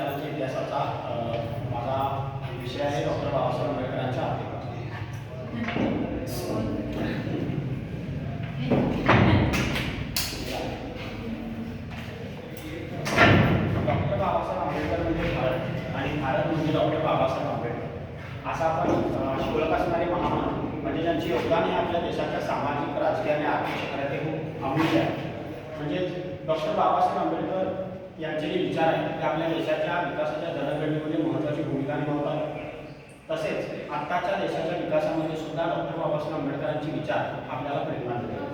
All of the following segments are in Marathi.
विचारांच्या इतिहासाचा माझा विषय आहे डॉक्टर बाबासाहेब आंबेडकरांच्या डॉक्टर बाबासाहेब आंबेडकर म्हणजे भारत आणि भारत म्हणजे डॉक्टर बाबासाहेब आंबेडकर. असा आपण अ, असणारे महामान म्हणजे ज्यांचे योगदान हे आपल्या देशाच्या सामाजिक राजकीय आणि आर्थिक क्षेत्रात हे खूप अमूल्य आहे. म्हणजे डॉक्टर बाबासाहेब आंबेडकर यांचे जे विचार आहेत ते आपल्या देशाच्या विकासाच्या जडणघडणीमध्ये महत्त्वाची भूमिका निभावतात. तसेच आत्ताच्या देशाच्या विकासामध्ये सुद्धा डॉक्टर बाबासाहेब आंबेडकरांचे विचार आपल्याला प्रेरणा देतात.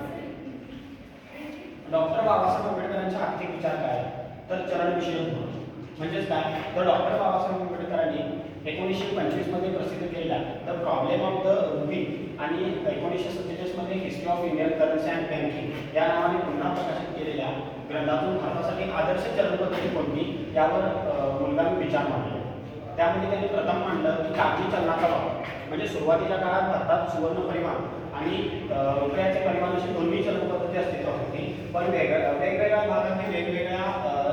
डॉक्टर बाबासाहेब आंबेडकरांचे आर्थिक विचार काय तर चरणविषयक धोरण. म्हणजेच काय? तर डॉक्टर बाबासाहेब आंबेडकरांनी एकोणीसशे पंचवीसमध्ये प्रसिद्ध केलेला the problem of the rupee आणि एकोणीसशे सत्तेचाळीसमध्ये history of Indian currency and banking या नावाने पुन्हा प्रकाशित केलेल्या ग्रंथातून भारतासाठी आदर्श चलनपद्धती कोणती यावर अ, विचार मांडले त्यामध्ये त्यांनी प्रथम मांडलं की कागदी चलनाचा वापर. म्हणजे सुरुवातीच्या काळात भारतात सुवर्ण परिमाण आणि रुपयाचे परिमाण अशी दोन्ही चलन पद्धती अस्तित्वात होती. पण वेगळ्या वेगवेगळ्या भागात वेगवेगळ्या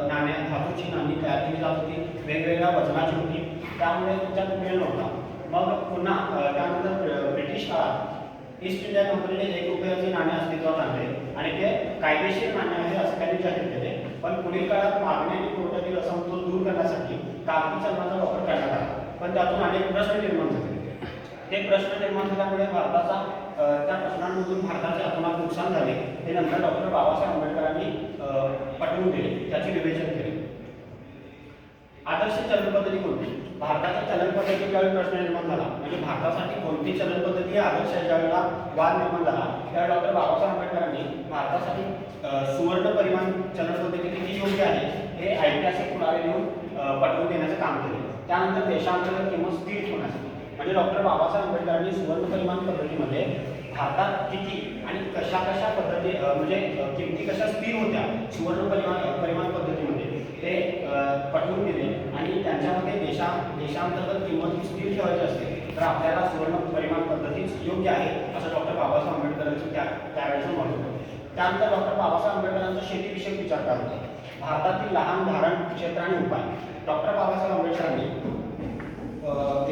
नाण्या धातूची नाणी तयार केली जात होती. वेगवेगळ्या वजनाची होती. त्यामुळे त्याच्यात मेळ नव्हता. मग पुन्हा त्यानंतर ब्रिटिश काळात ईस्ट इंडिया कंपनीने एक रुपयाचे नाणे अस्तित्वात आणले. आणि ते कायदेशीर नाणे आहे असं त्यांनी जाहीर केले. पण पुढील काळात मागणी आणि पुरवठ्यातील असमतोल दूर करण्यासाठी कागदी चलनाचा वापर करण्यात आला. पण त्यातून अनेक प्रश्न निर्माण झाले. ते प्रश्न निर्माण झाल्यामुळे भारताचा त्या प्रश्नांमधून भारताचे अतोनात नुकसान झाले. ते नंतर डॉक्टर बाबासाहेब आंबेडकरांनी पटवून दिले. त्याचे विवेचन केले. आदर्श चलन पद्धती कोणती? भारताच्या चलन पद्धती ज्यावेळी प्रश्न निर्माण झाला म्हणजे भारतासाठी कोणती चलन पद्धती आदर्श ज्यावेळेला वाद निर्माण झाला त्यावेळी डॉक्टर बाबासाहेब आंबेडकरांनी भारतासाठी सुवर्ण परिमाण चलन पद्धती किती योग्य आहे हे ऐतिहासिक पुरावे देऊन पटवून देण्याचं काम केले. त्यानंतर देशांतर्गत किंमत स्थिर होण्यासाठी म्हणजे डॉक्टर बाबासाहेब आंबेडकरांनी सुवर्ण परिमाण पद्धतीमध्ये भारतात किती आणि कशा कशा पद्धती म्हणजे किमती कशा स्थिर होत्या सुवर्ण परिमाण परिमाण पद्धतीमध्ये ते आणि त्यांच्यामध्ये देशा देशांतर्गत किंमत ही स्थिर ठेवायची असते तर आपल्याला सुवर्ण परिमाण पद्धतीच योग्य आहे असं डॉक्टर बाबासाहेब आंबेडकरांचं त्या त्यावेळेचं मत होतं. त्यानंतर डॉक्टर बाबासाहेब आंबेडकरांचा शेतीविषयक विचार काय भारतातील लहान धारण क्षेत्र आणि उपाय. डॉक्टर बाबासाहेब आंबेडकरांनी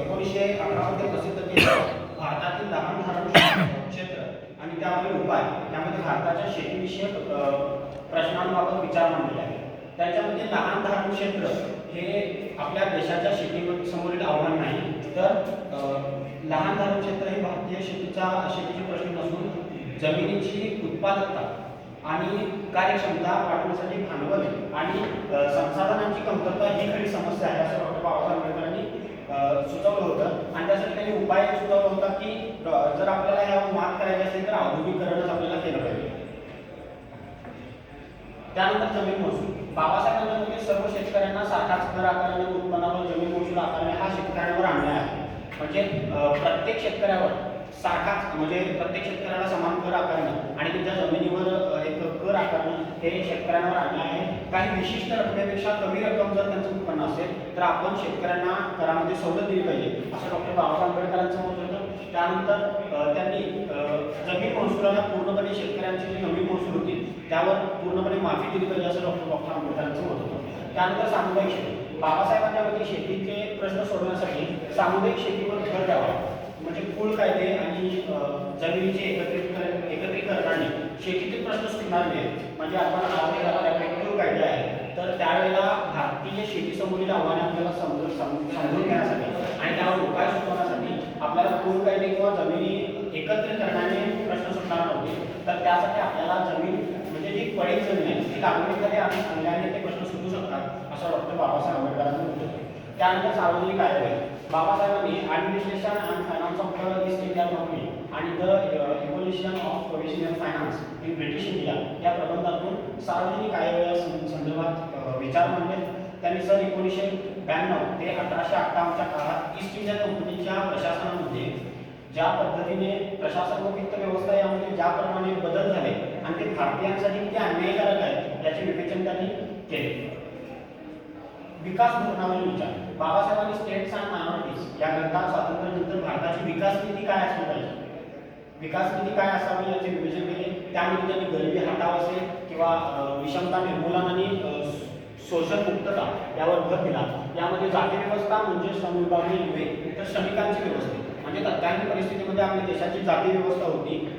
एकोणीसशे अकरामध्ये प्रसिद्ध केलं भारतातील लहान धारण क्षेत्र आणि त्यावरील उपाय यामध्ये भारताच्या शेतीविषयक प्रश्नांबाबत विचार मांडलेला आहे. त्याच्यामध्ये लहान धारण क्षेत्र हे आपल्या देशाच्या शेती समोरील आव्हान नाही. तर लहान धारण क्षेत्र हे भारतीय शेतीचा शेतीचे प्रश्न नसून जमिनीची उत्पादकता आणि कार्यक्षमता वाढवण्यासाठी भांडवल आणि संसाधनांची कमतरता ही खरी समस्या आहे असं डॉक्टर बाबासाहेब आंबेडकरांनी सुचवलं होतं. आणि त्यासाठी त्यांनी उपाय सुचवला होता की जर आपल्याला यावर मात करायची असेल तर औद्योगिकरणच आपल्याला केलं पाहिजे. त्यानंतर जमीन महसूल बाबासाहेबांच्या सर्व शेतकऱ्यांना सारखाच दर आकारणे उत्पन्नावर जमीन महसूल आकारणे हा शेतकऱ्यांवर आणला आहे. म्हणजे प्रत्येक शेतकऱ्यावर सारखाच म्हणजे प्रत्येक शेतकऱ्याला समान कर आकारणं. आणि त्यांच्या जमिनीवर एक कर आकारणं हे शेतकऱ्यांवर आणलं आहे. काही विशिष्ट रकमेपेक्षा कमी रक्कम जर त्यांचं उत्पन्न असेल तर आपण शेतकऱ्यांना करामध्ये सवलत दिली पाहिजे. असं डॉक्टर बाबासाहेब आंबेडकरांचं मत होतं. त्यानंतर त्यांनी जमीन महसुलाला पूर्णपणे शेतकऱ्यांची जी जमीन महसूल होती त्यावर पूर्णपणे माफी दिली पाहिजे असं डॉक्टर बाबासाहेब आंबेडकरांचं मत होतं. त्यानंतर सामुदायिक शेती. बाबासाहेबांच्या वती शेतीचे प्रश्न सोडवण्यासाठी सामुदायिक शेतीवर भर द्यावा. म्हणजे कुळ कायदे आणि जमिनीचे एकत्रित एकत्रीकरणाने शेतीतील प्रश्न सुटणार म्हणजे आपण आज आपल्याकडे काढले आहे तर त्यावेळेला भारतीय शेतीसमोरील आव्हाने आपल्याला समजून समजून घेण्यासाठी आणि त्यावर उपाय सुचवण्यासाठी आपल्याला कोण कायदे किंवा जमिनी एकत्रित प्रश्न सुटणार नव्हते. तर त्यासाठी आपल्याला जमीन म्हणजे जी पडीक जमीन आहे ती लागवडीमध्ये आम्ही सांगल्याने ते प्रश्न सुटू शकतात असं डॉक्टर बाबासाहेब आंबेडकरांनी म्हटलं त्यानंतर सार्वजनिक कार्यवाही बाबासाहेबांनी आणि विश्लेषण आणि of the East India Company आणि the evolution of provincial finance in British India या प्रबंधातून सार्वजनिक कार्यवाही संदर्भात uh, विचार मांडले. त्यांनी सन एकोणीसशे ब्याण्णव ते अठराशे अठ्ठावन्नच्या काळात ईस्ट इंडिया कंपनीच्या प्रशासनामध्ये ज्या पद्धतीने प्रशासन व वित्त व्यवस्था यामध्ये ज्याप्रमाणे बदल झाले आणि ते भारतीयांसाठी किती अन्यायकारक आहे याचे विवेचन त्यांनी केले. विकास धोरणावरील विचार. बाबासाहेबांनी स्टेट्स अँड मायनॉरिटीज या ग्रंथात स्वातंत्र्यानंतर विकास नीती काय असली पाहिजे? विकास नीती काय असावी याचे विवेचन केले? त्यामध्ये त्यांनी गरिबी हटाव असेल किंवा विषमता निर्मूलन आणि शोषण मुक्तता यावर भर दिला. यामध्ये जाती व्यवस्था म्हणजे श्रमविभागणी नव्हे तर श्रमिकांची व्यवस्था. म्हणजे तत्कालीन परिस्थितीमध्ये आपल्या देशाची जाती व्यवस्था होती.